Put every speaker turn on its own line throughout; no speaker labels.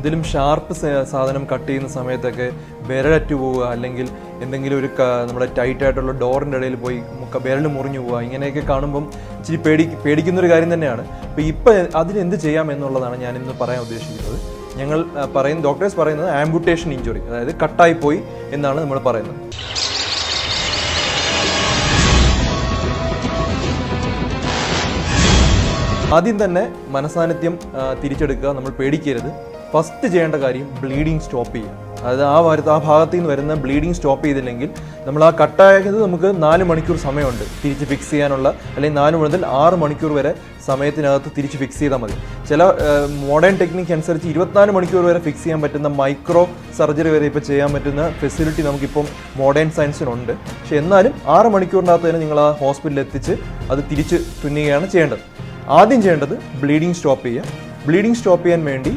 എന്തെങ്കിലും ഷാർപ്പ് സാധനം കട്ട് ചെയ്യുന്ന സമയത്തൊക്കെ വിരലറ്റ് പോവുക അല്ലെങ്കിൽ എന്തെങ്കിലും ഒരു നമ്മുടെ ടൈറ്റ് ആയിട്ടുള്ള ഡോറിന്റെ ഇടയിൽ പോയി വിരൽ മുറിഞ്ഞു പോവുക ഇങ്ങനെയൊക്കെ കാണുമ്പം ഇച്ചിരി പേടി പേടിക്കുന്ന ഒരു കാര്യം തന്നെയാണ്. അപ്പോൾ ഇപ്പം അതിന് എന്ത് ചെയ്യാം എന്നുള്ളതാണ് ഞാൻ ഇന്ന് പറയാൻ ഉദ്ദേശിക്കുന്നത്. ഞങ്ങൾ പറയുന്ന ഡോക്ടേഴ്സ് പറയുന്നത് ആംബുട്ടേഷൻ ഇഞ്ചുറി അതായത് കട്ടായി പോയി എന്നാണ് നമ്മൾ പറയുന്നത്. ആദ്യം തന്നെ മനസാന്നിധ്യം തിരിച്ചെടുക്കുക നമ്മൾ പേടിക്കരുത്. ഫസ്റ്റ് ചെയ്യേണ്ട കാര്യം ബ്ലീഡിങ് സ്റ്റോപ്പ് ചെയ്യുക. അതായത് ആ വരുന്ന ആ ഭാഗത്ത് നിന്ന് വരുന്ന ബ്ലീഡിങ് സ്റ്റോപ്പ് ചെയ്തില്ലെങ്കിൽ നമ്മൾ ആ കട്ടായത് നമുക്ക് നാല് മണിക്കൂർ സമയമുണ്ട് തിരിച്ച് ഫിക്സ് ചെയ്യാനുള്ള. അല്ലെങ്കിൽ നാല് മുതൽ ആറ് മണിക്കൂർ വരെ സമയത്തിനകത്ത് തിരിച്ച് ഫിക്സ് ചെയ്താൽ മതി. ചില മോഡേൺ ടെക്നിക്ക് അനുസരിച്ച് ഇരുപത്തിനാല് മണിക്കൂർ വരെ ഫിക്സ് ചെയ്യാൻ പറ്റുന്ന മൈക്രോ സർജറി വരെ ഇപ്പോൾ ചെയ്യാൻ പറ്റുന്ന ഫെസിലിറ്റി നമുക്കിപ്പം മോഡേൺ സയൻസിനുണ്ട് പക്ഷെ എന്നാലും ആറ് മണിക്കൂറിനകത്ത് തന്നെ നിങ്ങൾ ആ ഹോസ്പിറ്റലിൽ എത്തിച്ച് അത് തിരിച്ച് തുന്നുകയാണ് ചെയ്യേണ്ടത്. ആദ്യം ചെയ്യേണ്ടത് ബ്ലീഡിങ് സ്റ്റോപ്പ് ചെയ്യുക. ബ്ലീഡിങ് സ്റ്റോപ്പ് ചെയ്യാൻ വേണ്ടി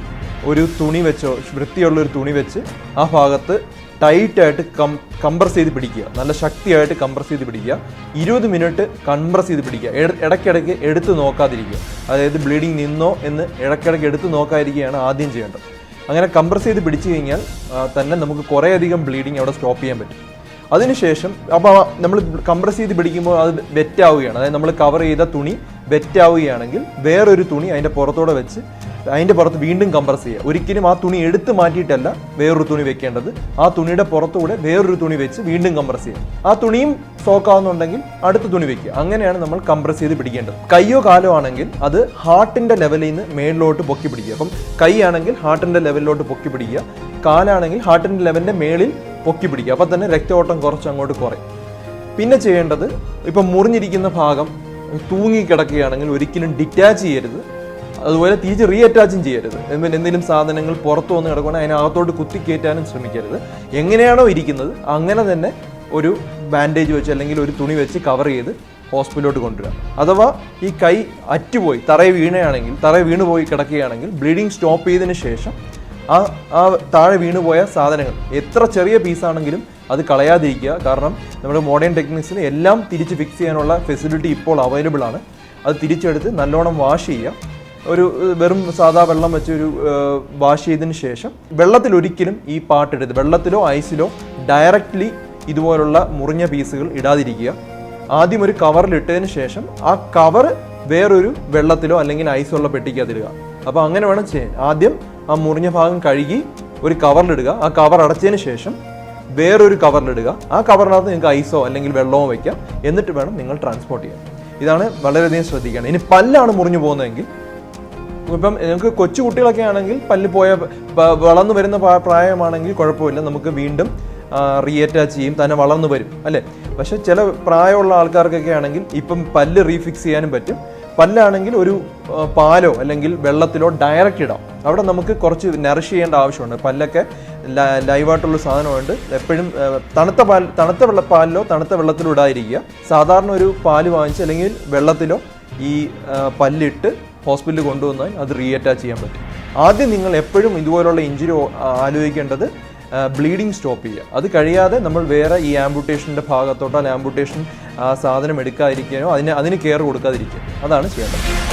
ഒരു തുണി വെച്ചോ വൃത്തിയുള്ളൊരു തുണി വെച്ച് ആ ഭാഗത്ത് ടൈറ്റായിട്ട് കം കംപ്രസ് ചെയ്ത് പിടിക്കുക. നല്ല ശക്തിയായിട്ട് കംപ്രസ് ചെയ്ത് പിടിക്കുക. ഇരുപത് മിനിറ്റ് കംപ്രസ് ചെയ്ത് പിടിക്കുക. ഇട- ഇടയ്ക്കിടയ്ക്ക് എടുത്ത് നോക്കാതിരിക്കുക. അതായത് ബ്ലീഡിങ് നിന്നോ എന്ന് ഇടയ്ക്കിടയ്ക്ക് എടുത്ത് നോക്കാതിരിക്കുകയാണ് ആദ്യം ചെയ്യേണ്ടത്. അങ്ങനെ കംപ്രസ് ചെയ്ത് പിടിച്ചു കഴിഞ്ഞാൽ തന്നെ നമുക്ക് കുറേയധികം ബ്ലീഡിങ് അവിടെ സ്റ്റോപ്പ് ചെയ്യാൻ പറ്റും. അതിനുശേഷം അപ്പോൾ നമ്മൾ കംപ്രസ് ചെയ്ത് പിടിക്കുമ്പോൾ അത് വെറ്റാവുകയാണ്. അതായത് നമ്മൾ കവർ ചെയ്ത തുണി വെറ്റാവുകയാണെങ്കിൽ വേറൊരു തുണി അതിന്റെ പുറത്തോടെ വെച്ച് അതിന്റെ പുറത്ത് വീണ്ടും കംപ്രസ് ചെയ്യുക. ഒരിക്കലും ആ തുണി എടുത്ത് മാറ്റിയിട്ടല്ല വേറൊരു തുണി വെക്കേണ്ടത്. ആ തുണിയുടെ പുറത്തുകൂടെ വേറൊരു തുണി വെച്ച് വീണ്ടും കംപ്രസ് ചെയ്യുക. ആ തുണിയും സോക്കാവുന്നുണ്ടെങ്കിൽ അടുത്ത തുണി വെക്കുക. അങ്ങനെയാണ് നമ്മൾ കംപ്രസ് ചെയ്ത് പിടിക്കേണ്ടത്. കൈയോ കാലോ ആണെങ്കിൽ അത് ഹാർട്ടിന്റെ ലെവലിൽ നിന്ന് മേളിലോട്ട് പൊക്കി പിടിക്കുക. അപ്പം കൈ ആണെങ്കിൽ ഹാർട്ടിന്റെ ലെവലിലോട്ട് പൊക്കി പിടിക്കുക. കാലാണെങ്കിൽ ഹാർട്ടിന്റെ ലെവലിന്റെ മേളിൽ പൊക്കി പിടിക്കുക. അപ്പം തന്നെ രക്തോട്ടം കുറച്ച് അങ്ങോട്ട് കുറയും. പിന്നെ ചെയ്യേണ്ടത് ഇപ്പം മുറിഞ്ഞിരിക്കുന്ന ഭാഗം തൂങ്ങി കിടക്കുകയാണെങ്കിൽ ഒരിക്കലും ഡിറ്റാച്ച് ചെയ്യരുത്. അതുപോലെ തിരിച്ച് റീ അറ്റാച്ചും ചെയ്യരുത് പിന്നെ എന്തെങ്കിലും സാധനങ്ങൾ പുറത്തു വന്ന് കിടക്കുകയാണെങ്കിൽ അതിനകത്തോട്ട് കുത്തിക്കയറ്റാനും ശ്രമിക്കരുത്. എങ്ങനെയാണോ ഇരിക്കുന്നത് അങ്ങനെ തന്നെ ഒരു ബാൻഡേജ് വെച്ച് അല്ലെങ്കിൽ ഒരു തുണി വെച്ച് കവർ ചെയ്ത് ഹോസ്പിറ്റലിലോട്ട് കൊണ്ടുവരിക. അഥവാ ഈ കൈ അറ്റുപോയി തറയെ വീണയാണെങ്കിൽ തറ വീണു പോയി കിടക്കുകയാണെങ്കിൽ ബ്ലീഡിങ് സ്റ്റോപ്പ് ചെയ്തതിന് ശേഷം ആ ആ താഴെ വീണുപോയ സാധനങ്ങൾ എത്ര ചെറിയ പീസാണെങ്കിലും അത് കളയാതിരിക്കുക. കാരണം നമ്മുടെ മോഡേൺ ടെക്നിക്സിന് എല്ലാം തിരിച്ച് ഫിക്സ് ചെയ്യാനുള്ള ഫെസിലിറ്റി ഇപ്പോൾ അവൈലബിൾ ആണ്. അത് തിരിച്ചെടുത്ത് നല്ലോണം വാഷ് ചെയ്യുക. ഒരു വെറും സാധാ വെള്ളം വെച്ച് ഒരു വാഷ് ചെയ്തതിന് ശേഷം വെള്ളത്തിൽ ഒരിക്കലും ഈ പാട്ട് ഇടരുത്. വെള്ളത്തിലോ ഐസിലോ ഡയറക്റ്റ്ലി ഇതുപോലുള്ള മുറിഞ്ഞ പീസുകൾ ഇടാതിരിക്കുക. ആദ്യം ഒരു കവറിൽ ഇട്ടതിന് ശേഷം ആ കവർ വേറൊരു വെള്ളത്തിലോ അല്ലെങ്കിൽ ഐസുള്ള പെട്ടിക്കകത്തിടുക അപ്പോൾ അങ്ങനെ വേണം ചെയ്യാൻ ആദ്യം ആ മുറിഞ്ഞ ഭാഗം കഴുകി ഒരു കവറിലിടുക ആ കവർ അടച്ചതിന് ശേഷം വേറൊരു കവറിലിടുക ആ കവറിനകത്ത് നിങ്ങൾക്ക് ഐസോ അല്ലെങ്കിൽ വെള്ളമോ വയ്ക്കാം എന്നിട്ട് വേണം നിങ്ങൾ ട്രാൻസ്പോർട്ട് ചെയ്യാൻ. ഇതാണ് വളരെയധികം ശ്രദ്ധിക്കണം ഇനി പല്ലാണ് മുറിഞ്ഞു പോകുന്നതെങ്കിൽ ഇപ്പം നിങ്ങൾക്ക് കൊച്ചു കുട്ടികളൊക്കെ ആണെങ്കിൽ പല്ല് പോയ വളർന്നു വരുന്ന പ്രായമാണെങ്കിൽ കുഴപ്പമില്ല. നമുക്ക് വീണ്ടും റീഅറ്റാച്ച് ചെയ്യും. തന്നെ വളർന്നു വരും. അല്ലേ? പക്ഷെ ചില പ്രായമുള്ള ആൾക്കാർക്കൊക്കെ ആണെങ്കിൽ ഇപ്പം പല്ല് റീഫിക്സ് ചെയ്യാനും പറ്റും. പല്ലാണെങ്കിൽ ഒരു പാലോ അല്ലെങ്കിൽ വെള്ളത്തിലോ ഡയറക്റ്റ് ഇടാം. അവിടെ നമുക്ക് കുറച്ച് നറിഷ് ചെയ്യേണ്ട ആവശ്യമുണ്ട്. പല്ലൊക്കെ ലൈവായിട്ടുള്ള സാധനമുണ്ട്. എപ്പോഴും തണുത്ത പാൽ തണുത്ത വെള്ള പാലിലോ തണുത്ത വെള്ളത്തിലോ ഇടാതിരിക്കുക. സാധാരണ ഒരു പാൽ വാങ്ങിച്ച് അല്ലെങ്കിൽ വെള്ളത്തിലോ ഈ പല്ലിട്ട് ഹോസ്പിറ്റലിൽ കൊണ്ടുവന്നാൽ അത് റീഅറ്റാച്ച് ചെയ്യാൻ പറ്റും. ആദ്യം നിങ്ങൾ എപ്പോഴും ഇതുപോലുള്ള ഇഞ്ചുറി ആലോചിക്കേണ്ടത് ബ്ലീഡിങ് സ്റ്റോപ്പ് ചെയ്യുക. അത് കഴിയാതെ നമ്മൾ വേറെ ഈ ആംബുട്ടേഷന്റെ ഭാഗത്തോട്ടോ അല്ലെങ്കിൽ ആംബുട്ടേഷൻ സാധനം എടുക്കാതിരിക്കാനോ അതിന് അതിന് കെയർ കൊടുക്കാതിരിക്കുക. അതാണ് ചെയ്യേണ്ടത്.